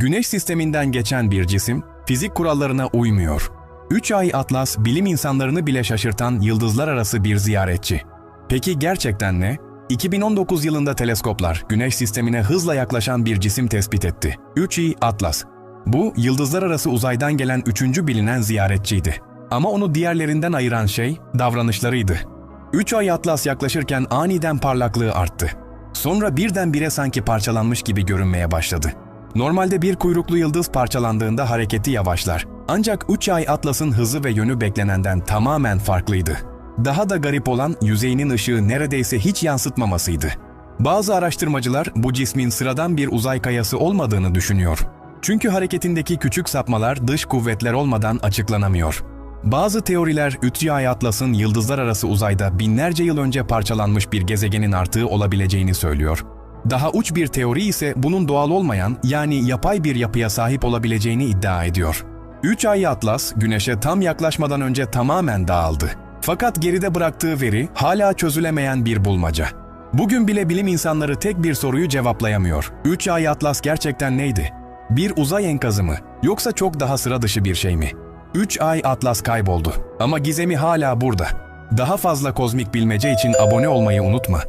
Güneş sisteminden geçen bir cisim fizik kurallarına uymuyor. 3 ay Atlas bilim insanlarını bile şaşırtan yıldızlar arası bir ziyaretçi. Peki gerçekten ne? 2019 yılında teleskoplar Güneş sistemine hızla yaklaşan bir cisim tespit etti. 3i Atlas. Bu yıldızlar arası uzaydan gelen üçüncü bilinen ziyaretçiydi. Ama onu diğerlerinden ayıran şey davranışlarıydı. 3 ay Atlas yaklaşırken aniden parlaklığı arttı. Sonra birdenbire sanki parçalanmış gibi görünmeye başladı. Normalde bir kuyruklu yıldız parçalandığında hareketi yavaşlar. Ancak 3 ay Atlas'ın hızı ve yönü beklenenden tamamen farklıydı. Daha da garip olan yüzeyinin ışığı neredeyse hiç yansıtmamasıydı. Bazı araştırmacılar bu cismin sıradan bir uzay kayası olmadığını düşünüyor. Çünkü hareketindeki küçük sapmalar dış kuvvetler olmadan açıklanamıyor. Bazı teoriler Ütüay Atlas'ın yıldızlar arası uzayda binlerce yıl önce parçalanmış bir gezegenin artığı olabileceğini söylüyor. Daha uç bir teori ise bunun doğal olmayan yani yapay bir yapıya sahip olabileceğini iddia ediyor. 3 ay Atlas, Güneş'e tam yaklaşmadan önce tamamen dağıldı. Fakat geride bıraktığı veri hala çözülemeyen bir bulmaca. Bugün bile bilim insanları tek bir soruyu cevaplayamıyor. 3 ay Atlas gerçekten neydi? Bir uzay enkazı mı? Yoksa çok daha sıra dışı bir şey mi? 3 ay Atlas kayboldu. Ama gizemi hala burada. Daha fazla kozmik bilmece için abone olmayı unutma.